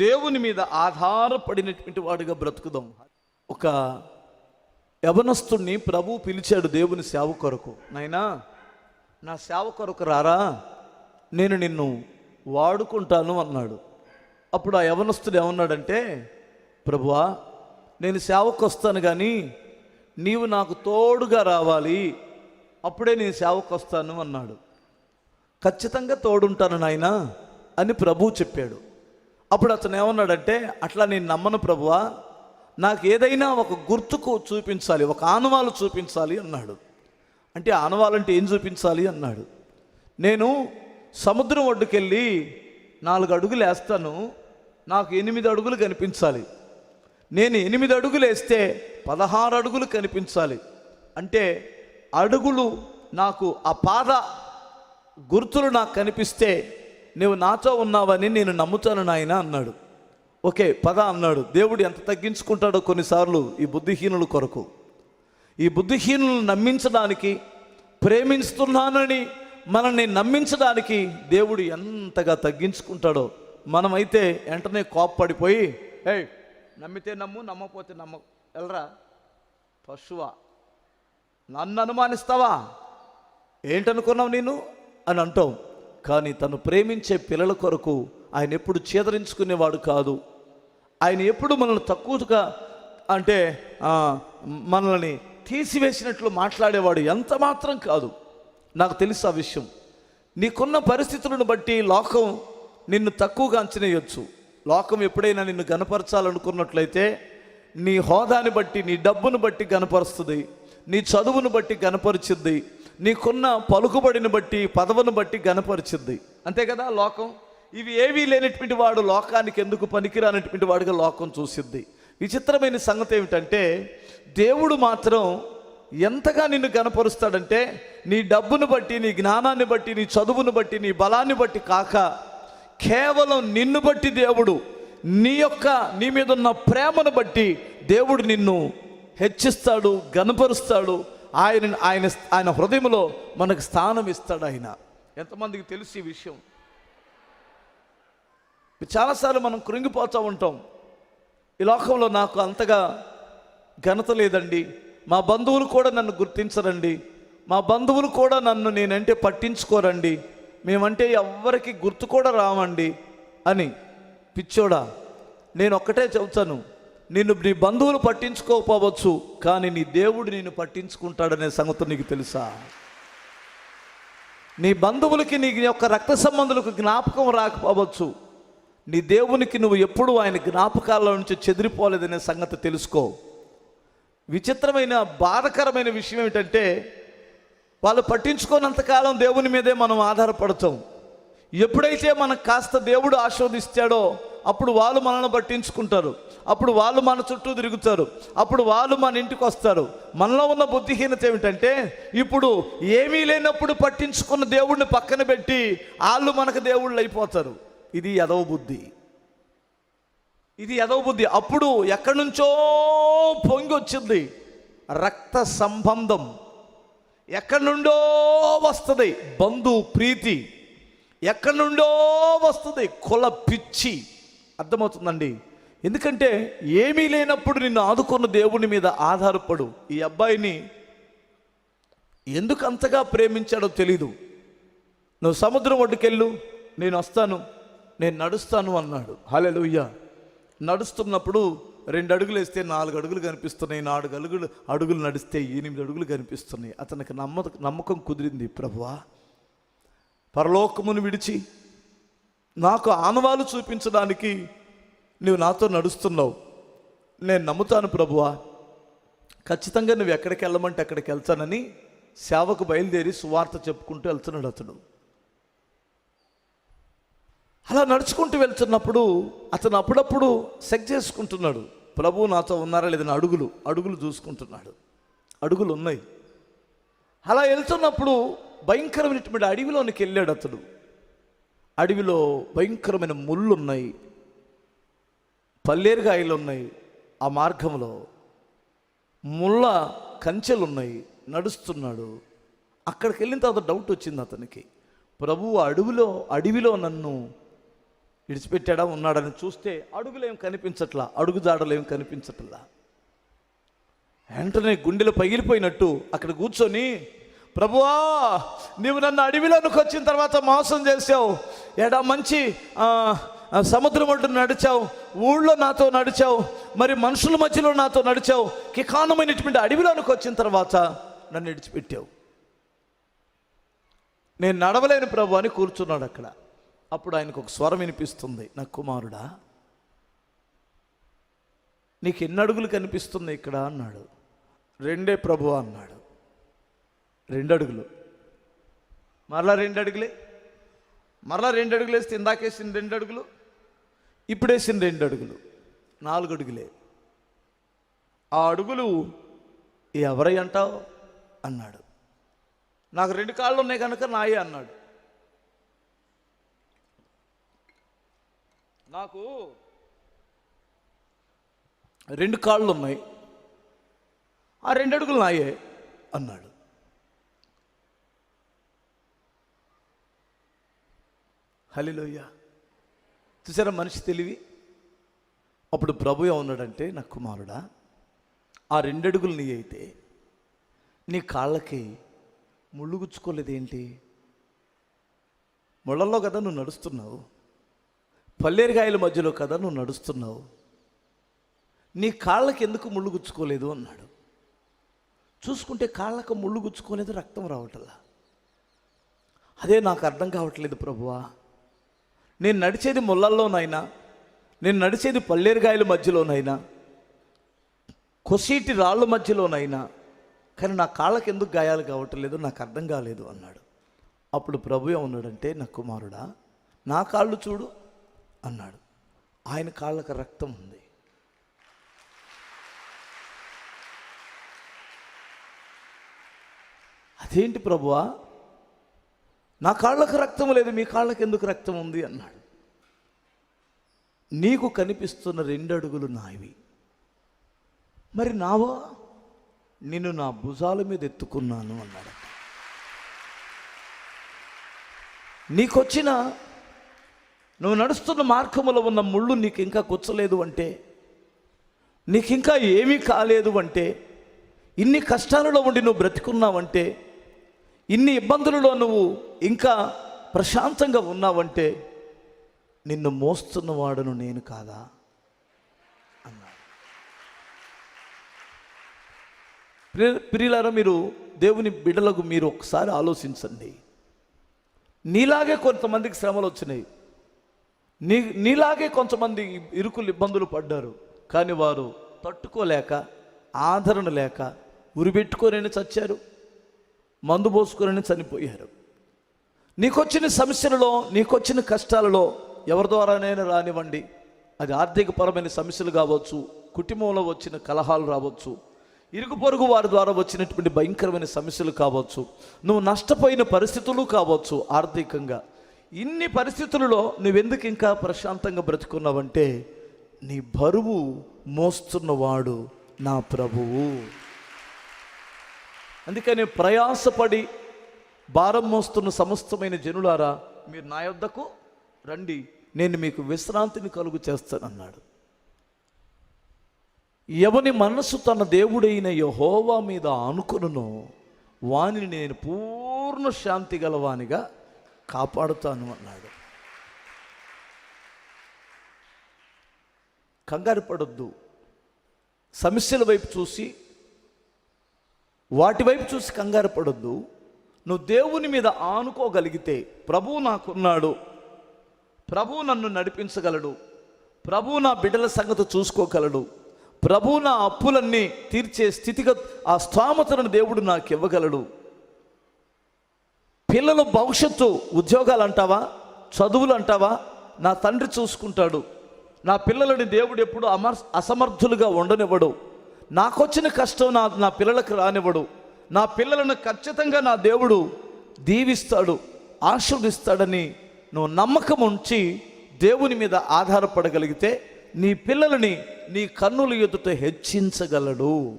దేవుని మీద ఆధారపడినటువంటి వాడిగా బ్రతుకుదాం. ఒక యవనస్తుణ్ణి ప్రభు పిలిచాడు దేవుని సేవ కొరకు. నాయనా నా సేవ కొరకు రారా? నేను నిన్ను వాడుకుంటాను అన్నాడు. అప్పుడు ఆ యవనస్తుడు ఏమన్నాడంటే ప్రభువా నేను సేవకు వస్తాను కానీ నీవు నాకు తోడుగా రావాలి. అప్పుడే నేను సేవకు వస్తాను అన్నాడు. ఖచ్చితంగా తోడుంటాను నాయన అని ప్రభు చెప్పాడు. అప్పుడు అతను ఏమన్నాడంటే అట్లా నేను నమ్మను ప్రభువా నాకు ఏదైనా ఒక గుర్తుకు చూపించాలి ఒక ఆనవాలు చూపించాలి అన్నాడు. అంటే ఆనవాలంటే ఏం చూపించాలి అన్నాడు. నేను సముద్రం ఒడ్డుకెళ్ళి నాలుగు అడుగులు వేస్తాను నాకు ఎనిమిది అడుగులు కనిపించాలి. నేను ఎనిమిది అడుగులు వేస్తే పదహారు అడుగులు కనిపించాలి. అంటే అడుగులు నాకు ఆ పాద గుర్తులు నాకు కనిపిస్తే నువ్వు నాతో ఉన్నావని నేను నమ్ముతాను నాయన అన్నాడు. ఓకే పద అన్నాడు. దేవుడు ఎంత తగ్గించుకుంటాడో కొన్నిసార్లు ఈ బుద్ధిహీనుల కొరకు. ఈ బుద్ధిహీనులను నమ్మించడానికి ప్రేమిస్తున్నానని మనల్ని నమ్మించడానికి దేవుడు ఎంతగా తగ్గించుకుంటాడో మనమైతే వెంటనే కోప్పడిపోయి ఏయ్ నమ్మితే నమ్ము నమ్మకపోతే నమ్మ. వెళ్ళరా పశువా నన్ను అనుమానిస్తావా? ఏంటనుకున్నావు నేను అని అంటాం కానీ తను ప్రేమించే పిల్లల కొరకు ఆయన ఎప్పుడు చేదరించుకునేవాడు కాదు. ఆయన ఎప్పుడు మనల్ని తక్కువగా అంటే మనల్ని తీసివేసినట్లు మాట్లాడేవాడు ఎంత మాత్రం కాదు. నాకు తెలుసు ఆ విషయం. నీకున్న పరిస్థితులను బట్టి లోకం నిన్ను తక్కువగా అంచనేయొచ్చు. లోకం ఎప్పుడైనా నిన్ను గనపరచాలనుకున్నట్లయితే నీ హోదాని బట్టి నీ డబ్బును బట్టి గనపరుస్తుంది. నీ చదువును బట్టి గనపరిచిద్ది. నీకున్న పలుకుబడిని బట్టి పదవును బట్టి గనపరిచింది అంతే కదా లోకం? ఇవి ఏవీ లేనటువంటి వాడు లోకానికి ఎందుకు పనికిరానటువంటి వాడుగా లోకం చూసిద్ది? విచిత్రమైన సంగతి ఏమిటంటే దేవుడు మాత్రం ఎంతగా నిన్ను గనపరుస్తాడంటే నీ డబ్బును బట్టి నీ జ్ఞానాన్ని బట్టి నీ చదువును బట్టి నీ బలాన్ని బట్టి కాక కేవలం నిన్ను బట్టి దేవుడు నీ యొక్క నీ మీద ఉన్న ప్రేమను బట్టి దేవుడు నిన్ను హెచ్చిస్తాడు గనపరుస్తాడు ఆయన ఆయన ఆయన హృదయంలో మనకు స్థానం ఇస్తాడు ఆయన. ఎంతమందికి తెలుసు ఈ విషయం? చాలాసార్లు మనం కృంగిపోతూ ఉంటాం. ఈ లోకంలో నాకు అంతగా ఘనత లేదండి. మా బంధువులు కూడా నన్ను గుర్తించరండి. మా బంధువులు కూడా నన్ను నేనంటే పట్టించుకోరండి. మేమంటే ఎవ్వరికి గుర్తు కూడా రామండి అని. పిచ్చోడా నేను ఒక్కటే చెబుతాను. నిన్ను నీ బంధువులు పట్టించుకోకపోవచ్చు కానీ నీ దేవుడు నిన్ను పట్టించుకుంటాడనే సంగతి నీకు తెలుసా? నీ బంధువులకి నీ యొక్క రక్త సంబంధులకు జ్ఞాపకం రాకపోవచ్చు. నీ దేవునికి నువ్వు ఎప్పుడు ఆయన జ్ఞాపకాల నుంచి చెదిరిపోలేదనే సంగతి తెలుసుకో. విచిత్రమైన బాధకరమైన విషయం ఏమిటంటే వాళ్ళు పట్టించుకోనంతకాలం దేవుని మీదే మనం ఆధారపడతాం. ఎప్పుడైతే మనకు కాస్త దేవుడు ఆస్వాదిస్తాడో అప్పుడు వాళ్ళు మనల్ని పట్టించుకుంటారు. అప్పుడు వాళ్ళు మన చుట్టూ తిరుగుతారు. అప్పుడు వాళ్ళు మన ఇంటికి వస్తారు. మనలో ఉన్న బుద్ధిహీనత ఏమిటంటే ఇప్పుడు ఏమీ లేనప్పుడు పట్టించుకున్న దేవుడిని పక్కన పెట్టి వాళ్ళు మనకు దేవుళ్ళు అయిపోతారు. ఇది యదవ బుద్ధి. ఇది యదవ బుద్ధి. అప్పుడు ఎక్కడి నుంచో పొంగి వచ్చింది రక్త సంబంధం. ఎక్కడి నుండో వస్తుంది బంధు ప్రీతి. ఎక్కడి నుండో వస్తుంది కుల పిచ్చి. అర్థమవుతుందండి? ఎందుకంటే ఏమీ లేనప్పుడు నిన్ను ఆదుకున్న దేవుని మీద ఆధారపడు. ఈ అబ్బాయిని ఎందుకు అంతగా ప్రేమించాడో తెలీదు. నువ్వు సముద్రం ఒడ్డుకెళ్ళు నేను వస్తాను నేను నడుస్తాను అన్నాడు. హలెలుయ్య నడుస్తున్నప్పుడు రెండు అడుగులు వేస్తే నాలుగు అడుగులు కనిపిస్తున్నాయి నాలుగు అడుగులు అడుగులు నడిస్తే ఎనిమిది అడుగులు కనిపిస్తున్నాయి. అతనికి నమ్మ నమ్మకం కుదిరింది ప్రభువా. పరలోకమును విడిచి నాకు ఆనవాలు చూపించడానికి నువ్వు నాతో నడుస్తున్నావు. నేను నమ్ముతాను ప్రభువా. ఖచ్చితంగా నువ్వు ఎక్కడికి వెళ్ళమంటే అక్కడికి వెళ్తానని సేవకు బయలుదేరి సువార్త చెప్పుకుంటూ వెళ్తున్నాడు అతడు. అలా నడుచుకుంటూ వెళ్తున్నప్పుడు అతను అప్పుడప్పుడు సెక్ చేసుకుంటున్నాడు. ప్రభు నాతో ఉన్నారా లేదని అడుగులు అడుగులు చూసుకుంటున్నాడు. అడుగులు ఉన్నాయి. అలా వెళ్తున్నప్పుడు భయంకరమైనటువంటి అడవిలోనికి వెళ్ళాడు అతడు. అడవిలో భయంకరమైన ముళ్ళు ఉన్నాయి. పల్లేరుగాయలు ఉన్నాయి ఆ మార్గంలో. ముళ్ళ కంచెలు ఉన్నాయి నడుస్తున్నాడు. అక్కడికి వెళ్ళిన తర్వాత డౌట్ వచ్చింది అతనికి. ప్రభు అడవిలో అడవిలో నన్ను విడిచిపెట్టాడా ఉన్నాడని చూస్తే అడుగులేం కనిపించట్లా అడుగు జాడలేం కనిపించట్లా. వెంటనే గుండెలు పగిలిపోయినట్టు అక్కడ కూర్చొని ప్రభువా నీవు నన్ను అడవిలోనికి వచ్చిన తర్వాత మోసం చేసావు ఎడా మంచి సముద్రం ఒడ్డు నడిచావు ఊళ్ళో నాతో నడిచావు మరి మనుషుల మధ్యలో నాతో నడిచావు కికానమైనటువంటి అడవిలోనికి వచ్చిన తర్వాత నన్ను విడిచిపెట్టావు. నేను నడవలేని ప్రభు అని కూర్చున్నాడు అక్కడ. అప్పుడు ఆయనకు ఒక స్వరం వినిపిస్తుంది నా కుమారుడా నీకు ఎన్ని అడుగులు కనిపిస్తుంది ఇక్కడ? అన్నాడు. రెండే ప్రభు అన్నాడు. రెండు అడుగులు. మరలా రెండు అడుగులే? మరలా రెండు అడుగులు వేస్తే ఇందాకేసిన రెండు అడుగులు? ఇప్పుడు వేసిన రెండు అడుగులు. నాలుగు అడుగులే. ఆ అడుగులు ఎవరై అంటావు? అన్నాడు. నాకు రెండు కాళ్ళు ఉన్నాయి కనుక నాయే అన్నాడు. నాకు రెండు కాళ్ళు ఉన్నాయి ఆ రెండు అడుగులు నాయే అన్నాడు. హలిలోయ చూసారా మనిషి తెలివి? అప్పుడు ప్రభు ఏమన్నాడంటే నా కుమారుడా ఆ రెండడుగులు నీ అయితే నీ కాళ్ళకి ముళ్ళు గుచ్చుకోలేదేంటి ముళ్ళల్లో కదా నువ్వు నడుస్తున్నావు. పల్లేరుగాయల మధ్యలో కదా నువ్వు నడుస్తున్నావు. నీ కాళ్ళకి ఎందుకు ముళ్ళు గుచ్చుకోలేదు అన్నాడు. చూసుకుంటే కాళ్ళకు ముళ్ళు గుచ్చుకోలేదు రక్తం రావట్లా. అదే నాకు అర్థం కావట్లేదు ప్రభువా. నేను నడిచేది ముళ్ళల్లోనైనా నేను నడిచేది పల్లేరుగాయల మధ్యలోనైనా కొసీటి రాళ్ళ మధ్యలోనైనా కానీ నా కాళ్ళకి ఎందుకు గాయాలు కావట్లేదు నాకు అర్థం కాలేదు అన్నాడు. అప్పుడు ప్రభు ఏమన్నాడంటే నా కుమారుడా నా కాళ్ళు చూడు అన్నాడు. ఆయన కాళ్ళకు రక్తం ఉంది. అదేంటి ప్రభువా? నా కాళ్ళకు రక్తం లేదు మీ కాళ్ళకి ఎందుకు రక్తం ఉంది అన్నాడు. నీకు కనిపిస్తున్న రెండు అడుగులు నావి. మరి నావా? నిన్ను నా భుజాల మీద ఎత్తుకున్నాను అన్నాడు. నీకొచ్చిన నువ్వు నడుస్తున్న మార్గములో ఉన్న ముళ్ళు నీకు ఇంకా కూర్చలేదు అంటే నీకు ఇంకా ఏమీ కాలేదు అంటే ఇన్ని కష్టాలలో ఉండి నువ్వు బ్రతికున్నావంటే ఇన్ని ఇబ్బందులలో నువ్వు ఇంకా ప్రశాంతంగా ఉన్నావంటే నిన్ను మోస్తున్నవాడను నేను కాదా? అన్నాడు. ప్రియులారా మీరు దేవుని బిడలకు మీరు ఒకసారి ఆలోచించండి. నీలాగే కొంతమందికి శ్రమలు వచ్చినాయి. నీ నీలాగే కొంతమంది ఇరుకులు ఇబ్బందులు పడ్డారు. కానీ వారు తట్టుకోలేక ఆదరణ లేక ఉరిపెట్టుకోలేని చచ్చారు. మందు పోసుకొని చనిపోయారు. నీకొచ్చిన సమస్యలలో నీకొచ్చిన కష్టాలలో ఎవరి ద్వారానైనా రానివ్వండి. అది ఆర్థికపరమైన సమస్యలు కావచ్చు కుటుంబంలో వచ్చిన కలహాలు రావచ్చు ఇరుగు పొరుగు వారి ద్వారా వచ్చినటువంటి భయంకరమైన సమస్యలు కావచ్చు నువ్వు నష్టపోయిన పరిస్థితులు కావచ్చు ఆర్థికంగా. ఇన్ని పరిస్థితులలో నువ్వెందుకు ఇంకా ప్రశాంతంగా బ్రతుకున్నావంటే నీ బరువు మోస్తున్నవాడు నా ప్రభువు. అందుకని ప్రయాసపడి భారం మోస్తున్న సమస్తమైన జనులారా మీరు నా యొద్దకు రండి నేను మీకు విశ్రాంతిని కలుగు చేస్తానన్నాడు. ఎవని మనసు తన దేవుడైన యహోవా మీద ఆనుకొనునో వానిని నేను పూర్ణ శాంతి గలవానిగా కాపాడుతాను అన్నాడు. కంగారు పడొద్దు. సమస్యల వైపు చూసి వాటి వైపు చూసి కంగారు పడొద్దు. నువ్వు దేవుని మీద ఆనుకోగలిగితే ప్రభువు నాకున్నాడు. ప్రభువు నన్ను నడిపించగలడు. ప్రభువు నా బిడ్డల సంగతి చూసుకోగలడు. ప్రభువు నా అప్పులన్నీ తీర్చే స్థితిగా ఆ స్థామతను దేవుడు నాకు ఇవ్వగలడు పిల్లల భవిష్యత్తు ఉద్యోగాలు అంటావా చదువులు అంటావా నా తండ్రి చూసుకుంటాడు. నా పిల్లలని దేవుడు ఎప్పుడు అమర్ అసమర్థులుగా ఉండనివ్వడు. నాకొచ్చిన కష్టం నా నా పిల్లలకు రానివ్వడు. నా పిల్లలను ఖచ్చితంగా నా దేవుడు దీవిస్తాడు ఆశీర్వదిస్తాడని నువ్వు నమ్మకం ఉంచి దేవుని మీద ఆధారపడగలిగితే నీ పిల్లలని నీ కన్నుల ఎదుట హెచ్చించగలడు.